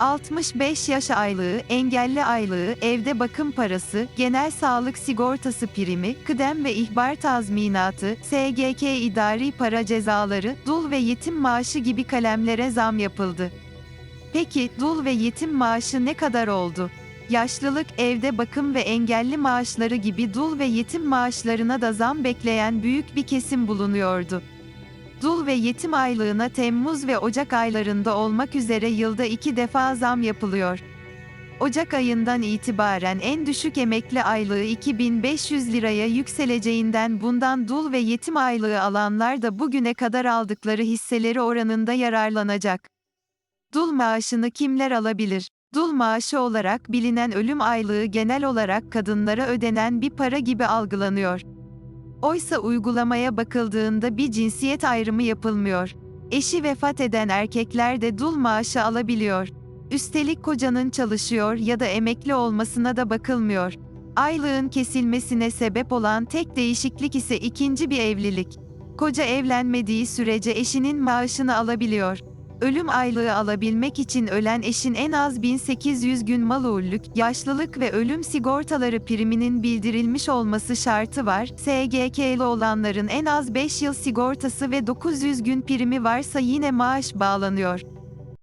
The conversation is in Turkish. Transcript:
65 yaş aylığı, engelli aylığı, evde bakım parası, genel sağlık sigortası primi, kıdem ve ihbar tazminatı, SGK idari para cezaları, dul ve yetim maaşı gibi kalemlere zam yapıldı. Peki, dul ve yetim maaşı ne kadar oldu? Yaşlılık, evde bakım ve engelli maaşları gibi dul ve yetim maaşlarına da zam bekleyen büyük bir kesim bulunuyordu. Dul ve yetim aylığına Temmuz ve Ocak aylarında olmak üzere yılda iki defa zam yapılıyor. Ocak ayından itibaren en düşük emekli aylığı 2500 liraya yükseleceğinden bundan dul ve yetim aylığı alanlar da bugüne kadar aldıkları hisseleri oranında yararlanacak. Dul maaşını kimler alabilir? Dul maaşı olarak bilinen ölüm aylığı genel olarak kadınlara ödenen bir para gibi algılanıyor. Oysa uygulamaya bakıldığında bir cinsiyet ayrımı yapılmıyor. Eşi vefat eden erkekler de dul maaşı alabiliyor. Üstelik kocanın çalışıyor ya da emekli olmasına da bakılmıyor. Aylığın kesilmesine sebep olan tek değişiklik ise ikinci bir evlilik. Koca evlenmediği sürece eşinin maaşını alabiliyor. Ölüm aylığı alabilmek için ölen eşin en az 1800 gün malulük, yaşlılık ve ölüm sigortaları priminin bildirilmiş olması şartı var. SGK'lı olanların en az 5 yıl sigortası ve 900 gün primi varsa yine maaş bağlanıyor.